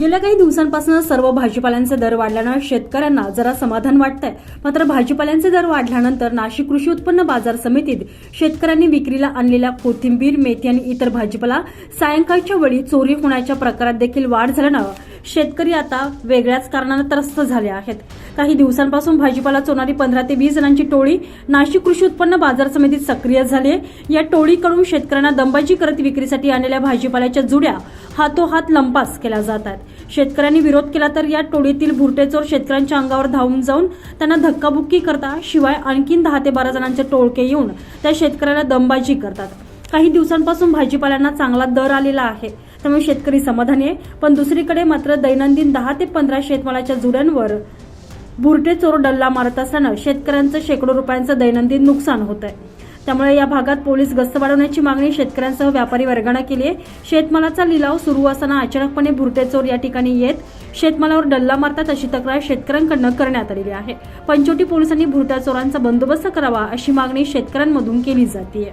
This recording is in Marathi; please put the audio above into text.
गेल्या काही दिवसांपासून सर्व भाजीपाल्यांचे दर वाढल्यानं शेतकऱ्यांना जरा समाधान वाटतंय. मात्र भाजीपाल्यांचे दर वाढल्यानंतर नाशिक कृषी उत्पन्न बाजार समितीत शेतकऱ्यांनी विक्रीला आणलेल्या कोथिंबीर मेथी आणि इतर भाजीपाला सायंकाळच्या वेळी चोरी होण्याच्या प्रकारात देखील वाढ झाल्यानं शेतकरी आता वेगळ्याच कारणानं त्रस्त झाले आहेत. काही दिवसांपासून भाजीपाला चोरणारी पंधरा ते वीस जणांची टोळी नाशिक कृषी उत्पन्न बाजार समितीत सक्रिय झाली आहे. या टोळीकडून शेतकऱ्यांना दंबाजी करत विक्रीसाठी आणलेल्या भाजीपाल्याच्या जुड्या हातोहात लंपास केल्या जात आहेत. शेतकऱ्यांनी विरोध केला तर या टोळीतील भुरटेचोर शेतकऱ्यांच्या अंगावर धावून जाऊन त्यांना धक्काबुक्की करता शिवाय आणखीन दहा ते बारा जणांचे टोळके येऊन त्या शेतकऱ्याला दंबाजी करतात. काही दिवसांपासून भाजीपाल्यांना चांगला दर आलेला आहे. त्यामुळे शेतकरी समाधानी आहे पण दुसरीकडे मात्र दैनंदिन दहा ते पंधरा शेतमालाच्या जुड्यांवर बुरटे चोर डल्ला मारत असल्यानं शेतकऱ्यांचं शेकडो रुपयांचं दैनंदिन नुकसान होत आहे. त्यामुळे या भागात पोलीस गस्त वाढवण्याची मागणी शेतकऱ्यांसह व्यापारी वर्गानं केली आहे. शेतमालाचा लिलाव सुरू असताना अचानकपणे भुरटे चोर या ठिकाणी येत शेतमालावर डल्ला मारतात अशी तक्रार शेतकऱ्यांकडनं करण्यात आलेली आहे. पंचोटी पोलिसांनी भुरट्या चोरांचा बंदोबस्त करावा अशी मागणी शेतकऱ्यांमधून केली जाते